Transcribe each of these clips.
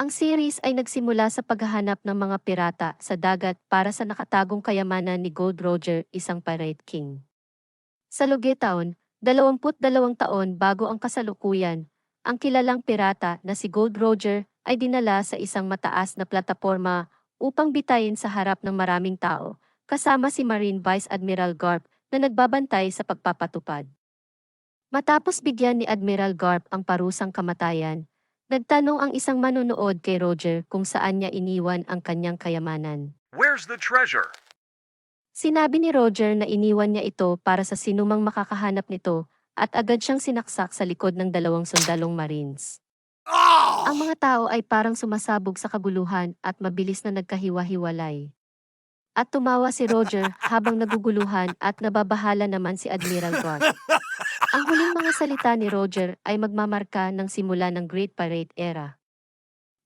Ang series ay nagsimula sa paghahanap ng mga pirata sa dagat para sa nakatagong kayamanan ni Gold Roger, isang pirate king. Sa Lugetown, 22 taon bago ang kasalukuyan, ang kilalang pirata na si Gold Roger ay dinala sa isang mataas na plataporma upang bitayin sa harap ng maraming tao, kasama si Marine Vice Admiral Garp na nagbabantay sa pagpapatupad. Matapos bigyan ni Admiral Garp ang parusang kamatayan, nagtanong ang isang manonood kay Roger kung saan niya iniwan ang kanyang kayamanan. Where's the treasure? Sinabi ni Roger na iniwan niya ito para sa sinumang makakahanap nito at agad siyang sinaksak sa likod ng dalawang sundalong marines. Oh! Ang mga tao ay parang sumasabog sa kaguluhan at mabilis na nagkahiwa-hiwalay. At tumawa si Roger habang naguguluhan at nababahala naman si Admiral Garp. Ang huling mga salita ni Roger ay magmamarka ng simula ng Great Pirate Era.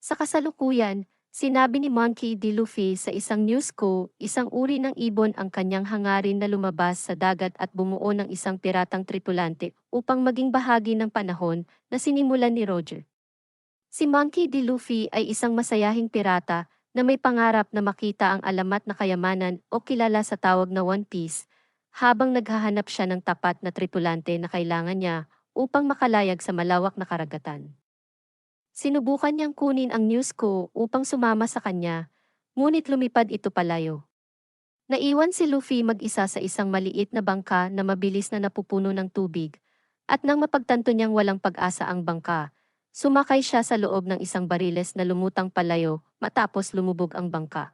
Sa kasalukuyan, sinabi ni Monkey D. Luffy sa isang news co, isang uri ng ibon ang kanyang hangarin na lumabas sa dagat at bumuo ng isang piratang tripulante upang maging bahagi ng panahon na sinimulan ni Roger. Si Monkey D. Luffy ay isang masayahing pirata na may pangarap na makita ang alamat na kayamanan o kilala sa tawag na One Piece, habang naghahanap siya ng tapat na tripulante na kailangan niya upang makalayag sa malawak na karagatan. Sinubukan niyang kunin ang news ko upang sumama sa kanya, ngunit lumipad ito palayo. Naiwan si Luffy mag-isa sa isang maliit na bangka na mabilis na napupuno ng tubig, at nang mapagtanto niyang walang pag-asa ang bangka, sumakay siya sa loob ng isang bariles na lumutang palayo matapos lumubog ang bangka.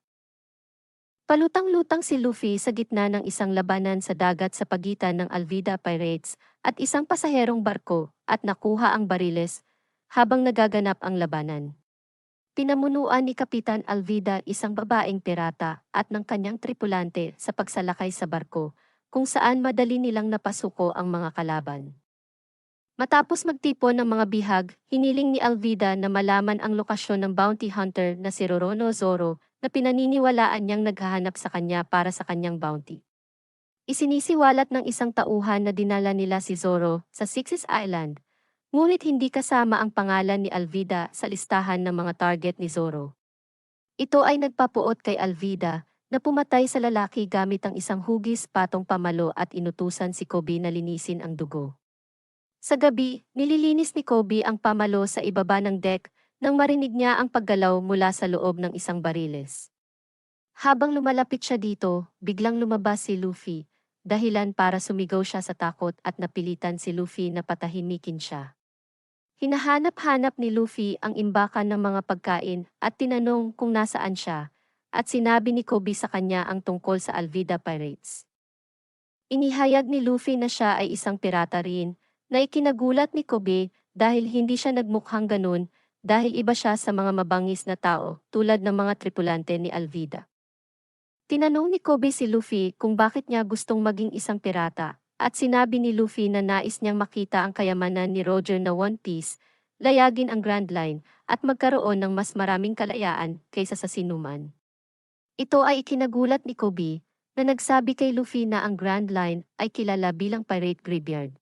Palutang-lutang si Luffy sa gitna ng isang labanan sa dagat sa pagitan ng Alvida Pirates at isang pasaherong barko at nakuha ang bariles habang nagaganap ang labanan. Pinamunuan ni Kapitan Alvida isang babaeng pirata at ng kanyang tripulante sa pagsalakay sa barko kung saan madali nilang napasuko ang mga kalaban. Matapos magtipon ng mga bihag, hiniling ni Alvida na malaman ang lokasyon ng bounty hunter na si Rorono Zoro na pinaniniwalaan niyang naghahanap sa kanya para sa kanyang bounty. Isinisiwalat ng isang tauhan na dinala nila si Zoro sa Sixes Island, ngunit hindi kasama ang pangalan ni Alvida sa listahan ng mga target ni Zoro. Ito ay nagpapuot kay Alvida na pumatay sa lalaki gamit ang isang hugis patong pamalo at inutusan si Kobe na linisin ang dugo. Sa gabi, nililinis ni Kobe ang pamalo sa ibaba ng deck nang marinig niya ang paggalaw mula sa loob ng isang bariles. Habang lumalapit siya dito, biglang lumabas si Luffy, dahilan para sumigaw siya sa takot at napilitan si Luffy na patahimikin siya. Hinahanap-hanap ni Luffy ang imbakan ng mga pagkain at tinanong kung nasaan siya, at sinabi ni Kobe sa kanya ang tungkol sa Alvida Pirates. Inihayag ni Luffy na siya ay isang pirata rin, na ikinagulat ni Kobe dahil hindi siya nagmukhang ganun dahil iba siya sa mga mabangis na tao tulad ng mga tripulante ni Alvida. Tinanong ni Kobe si Luffy kung bakit niya gustong maging isang pirata at sinabi ni Luffy na nais niyang makita ang kayamanan ni Roger na One Piece, layagin ang Grand Line at magkaroon ng mas maraming kalayaan kaysa sa sinuman. Ito ay ikinagulat ni Kobe na nagsabi kay Luffy na ang Grand Line ay kilala bilang Pirate Graveyard.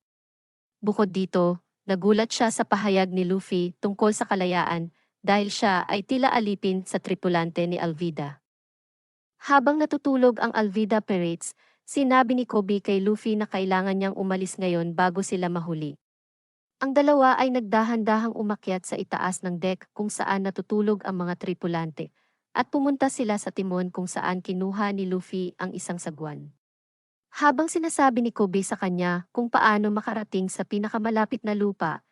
Bukod dito, nagulat siya sa pahayag ni Luffy tungkol sa kalayaan dahil siya ay tila alipin sa tripulante ni Alvida. Habang natutulog ang Alvida Pirates, sinabi ni Kobe kay Luffy na kailangan niyang umalis ngayon bago sila mahuli. Ang dalawa ay nagdahan-dahang umakyat sa itaas ng deck kung saan natutulog ang mga tripulante, at pumunta sila sa timon kung saan kinuha ni Luffy ang isang sagwan. Habang sinasabi ni Kobe sa kanya kung paano makarating sa pinakamalapit na lupa,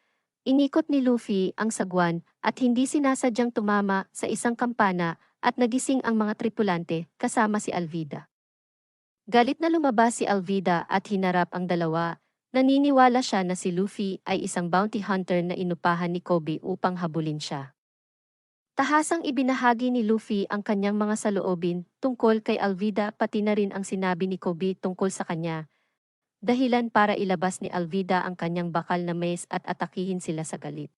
inikot ni Luffy ang sagwan at hindi sinasadyang tumama sa isang kampana at nagising ang mga tripulante kasama si Alvida. Galit na lumabas si Alvida at hinarap ang dalawa, naniniwala siya na si Luffy ay isang bounty hunter na inupahan ni Kobe upang habulin siya. Tahasang ibinahagi ni Luffy ang kanyang mga saloobin tungkol kay Alvida pati na rin ang sinabi ni Kobe tungkol sa kanya. Dahilan para ilabas ni Alvida ang kanyang bakal na mace at atakihin sila sa galit.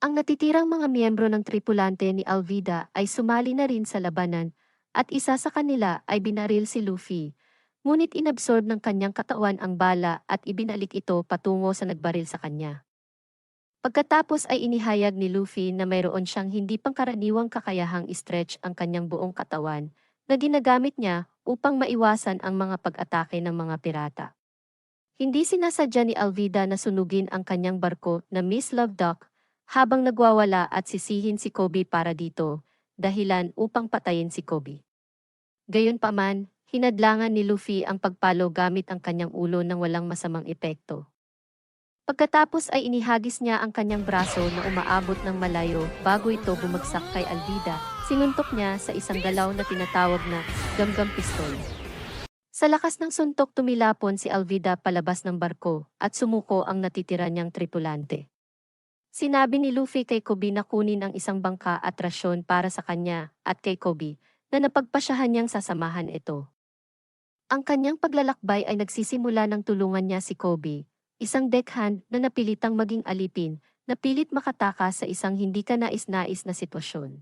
Ang natitirang mga miyembro ng tripulante ni Alvida ay sumali na rin sa labanan at isa sa kanila ay binaril si Luffy, ngunit inabsorb ng kanyang katawan ang bala at ibinalik ito patungo sa nagbaril sa kanya. Pagkatapos ay inihayag ni Luffy na mayroon siyang hindi pangkaraniwang kakayahang stretch ang kanyang buong katawan na ginagamit niya upang maiwasan ang mga pag-atake ng mga pirata. Hindi sinasadya ni Alvida na sunugin ang kanyang barko na Miss Love Duck habang nagwawala at sisihin si Kobe para dito, dahilan upang patayin si Kobe. Gayunpaman, hinadlangan ni Luffy ang pagpalo gamit ang kanyang ulo ng walang masamang epekto. Pagkatapos ay inihagis niya ang kanyang braso na umaabot ng malayo bago ito bumagsak kay Alvida. Sinuntok niya sa isang galaw na tinatawag na gamgam pistol. Sa lakas ng suntok tumilapon si Alvida palabas ng barko at sumuko ang natitira niyang tripulante. Sinabi ni Luffy kay Kobe na kunin ang isang bangka at rasyon para sa kanya at kay Kobe na napagpasyahan niyang sasamahan ito. Ang kanyang paglalakbay ay nagsisimula ng tulungan niya si Kobe, isang deckhand na napilitang maging alipin, na pilit makatakas sa isang hindi ka nais-nais na sitwasyon.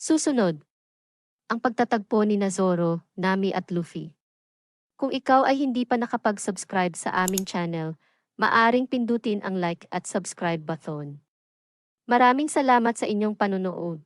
Susunod, ang pagtatagpo ni Zoro, Nami at Luffy. Kung ikaw ay hindi pa nakapag-subscribe sa aming channel, maaring pindutin ang like at subscribe button. Maraming salamat sa inyong panunood.